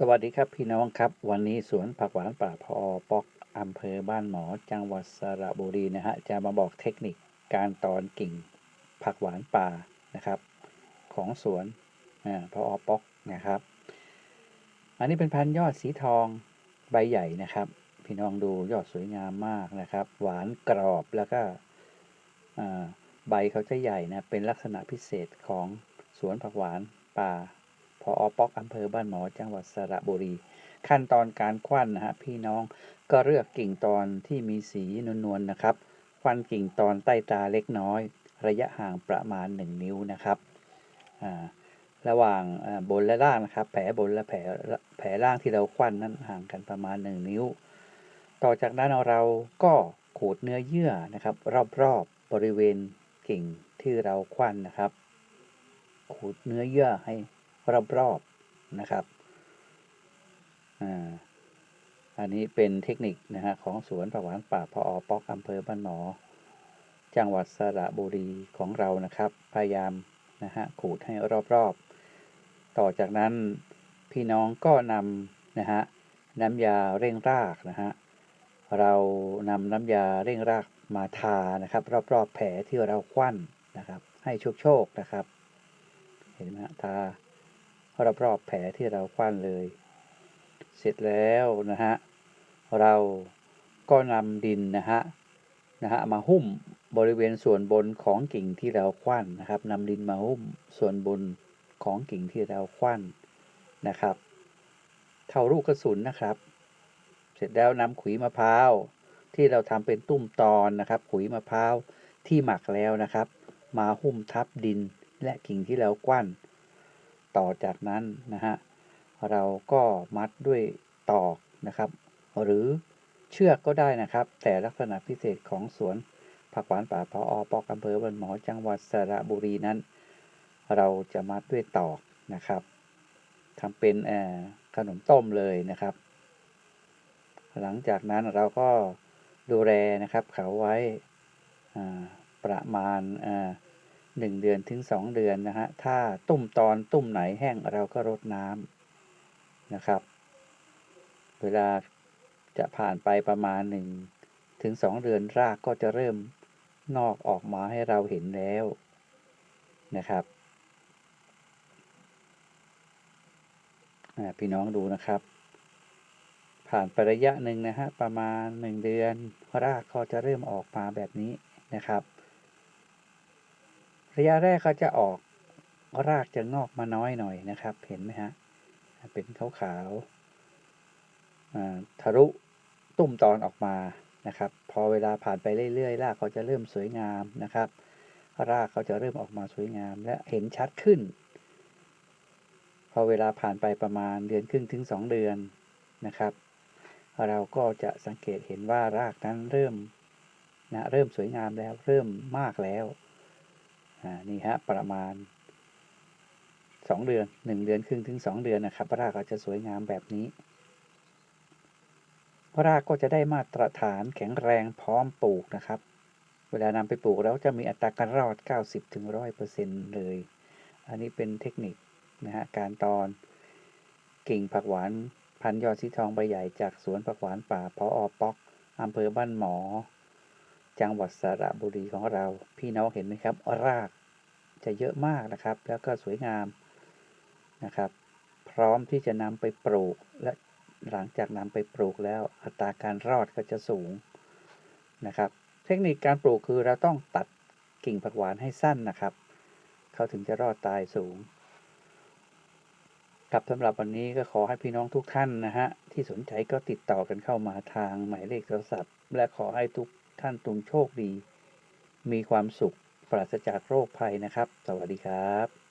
สวัสดีครับพี่น้องครับ วันนี้สวนผักหวานป่าพอปอกอำเภอบ้านหมอจังหวัดสระบุรีนะฮะจะมาบอกเทคนิคการตอนกิ่งผักหวานป่านะครับ ของสวนอพอปอกนะครับ อันนี้เป็นพันธุ์ยอดสีทองใบใหญ่นะครับ พี่น้องดูยอดสวยงามมากนะครับ หวานกรอบแล้วก็ใบเขาจะใหญ่นะเป็นลักษณะพิเศษของสวนผักหวานป่า ออปอกอำเภอบ้านหมอจังหวัดสระบุรี ขั้นตอนการควันนะฮะพี่น้องก็เลือกกิ่งตอนที่มีสีนวลๆนะครับ ควันกิ่งตอนใต้ตาเล็กน้อย ระยะห่างประมาณ 1 นิ้วนะครับอ่าระหว่างอ่าบนและล่างนะครับ แผลบนและแผลแผลล่างที่เราควันนั้นห่างกันประมาณ 1 นิ้ว ต่อจากนั้นเราก็ขูดเนื้อเยื่อนะครับ รอบๆบบริเวณกิ่งที่เราควันนะครับ ขูดเนื้อเยื่อให้ รอบๆนะครับอ่าอันนี้เป็นเทคนิคนะฮะของสวนผักหวานป่าพออปอกอำเภอบ้านหมอจังหวัดสระบุรีของเรานะครับ พยายามนะฮะขูดให้รอบๆ ต่อจากนั้นพี่น้องก็นำนะฮะน้ำยาเร่งรากนะฮะเรานำน้ำยาเร่งรากมาทานะครับ รอบๆแผลที่เราควันนะครับ ให้โชคๆนะครับ เห็นไหมฮะทา รอบๆแผลที่เราคว้านเลย เสร็จแล้วนะฮะ เราก็นำดินนะฮะนะฮะมาหุ้มบริเวณส่วนบนของกิ่งที่เราคว้านนะครับนำดินมาหุ้มส่วนบนของกิ่งที่เราคว้านนะครับ เท่าลูกกระสุนนะครับ เสร็จแล้วนำขุยมะพร้าวที่เราทำเป็นตุ้มตอนนะครับ ขุยมะพร้าวที่หมักแล้วนะครับ มาหุ้มทับดินและกิ่งที่เรากว้าน ต่อจากนั้นนะฮะเราก็มัดด้วยตอกนะครับ หรือเชือกก็ได้นะครับ แต่ลักษณะพิเศษของสวนผักหวานป่าพออปอกอำเภอบันหมอจังหวัดสระบุรีนั้น เราจะมัดด้วยตอกนะครับทำเป็นขนมต้มเลยนะครับ หลังจากนั้นเราก็ดูแลนะครับเขาไว้ประมาณ หนึ่งเดือนถึงสองเดือนนะฮะ ถ้าตุ่มตอนตุ่มไหนแห้งเราก็รดน้ำนะครับ เวลาจะผ่านไปประมาณหนึ่งถึงสองเดือนรากก็จะเริ่มงอกออกมาให้เราเห็นแล้วนะครับพี่น้องดูนะครับ ผ่านไประยะหนึ่งนะฮะประมาณหนึ่งเดือนรากก็จะเริ่มออกมาแบบนี้นะครับ ระยะแรกเขาจะออกรากจะงอกมาน้อยหน่อยนะครับ เห็นไหมฮะ เป็นขาวๆอ่าทะลุตุ่มตอนออกมานะครับ พอเวลาผ่านไปเรื่อยๆ รากเขาจะเริ่มสวยงามนะครับ รากเขาจะเริ่มออกมาสวยงามและเห็นชัดขึ้น พอเวลาผ่านไปประมาณเดือนครึ่งถึงสองเดือนนะครับ เราก็จะสังเกตเห็นว่ารากนั้นเริ่มนะเริ่มสวยงามแล้วเริ่มมากแล้ว นี่ฮะประมาณสองเดือนหนึ่งเดือนครึ่งถึงสองเดือนนะครับรากก็จะสวยงามแบบนี้รากก็จะได้มาตรฐานแข็งแรงพร้อมปลูกนะครับ เวลานำไปปลูกแล้วจะมีอัตราการรอด 90ถึง100%เลย อันนี้เป็นเทคนิคนะฮะการตอนกิ่งผักหวานพันยอดสีทองใบใหญ่จากสวนผักหวานป่าพออปอกอำเภอบ้านหมอ จังหวัดสระบุรีของเรา พี่น้องเห็นไหมครับ รากจะเยอะมากนะครับ แล้วก็สวยงามนะครับ พร้อมที่จะนำไปปลูก และหลังจากนำไปปลูกแล้วอัตราการรอดก็จะสูงนะครับ เทคนิคการปลูกคือเราต้องตัดกิ่งผักหวานให้สั้นนะครับ เขาถึงจะรอดตายสูงครับสำหรับวันนี้ก็ขอให้พี่น้องทุกท่านนะฮะที่สนใจก็ติดต่อกันเข้ามาทางหมายเลขโทรศัพท์ และขอให้ทุก ท่านตุงโชคดี มีความสุขปราศจากโรคภัยนะครับ สวัสดีครับ